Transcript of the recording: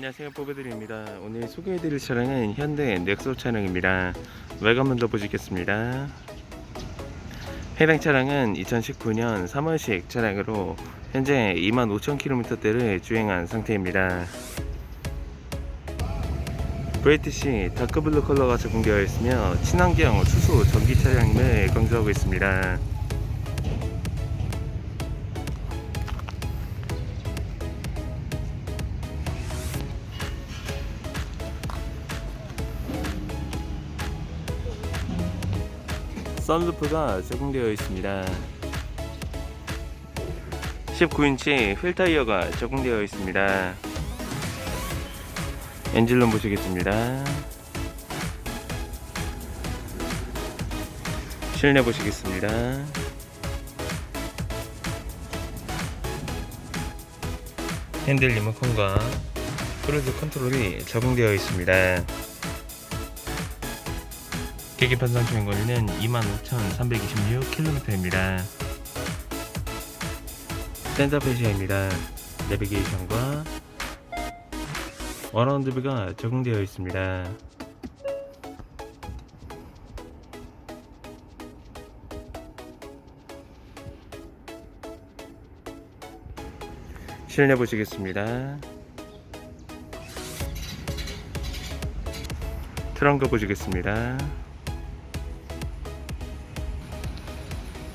안녕하세요. 뽀베들입니다. 오늘 소개해드릴 차량은 현대 넥소 차량입니다. 외관 먼저 보시겠습니다. 해당 차량은 2019년 3월식 차량으로 현재 25,000km대를 주행한 상태입니다. VTC 다크블루 컬러가 적용되어 있으며 친환경 수소 전기 차량임을 강조하고 있습니다 썬루프가 적용되어 있습니다. 19인치 휠 타이어가 적용되어 있습니다. 엔진룸 보시겠습니다. 실내 보시겠습니다. 핸들 리모컨과 크루즈 컨트롤이 적용되어 있습니다. 계기판 상주행 거리는 25,326km입니다. 센터페 시아입니다. 내비게이션과 어라운드뷰가 적용되어 있습니다. 실내 보시겠습니다. 트렁크 보시겠습니다.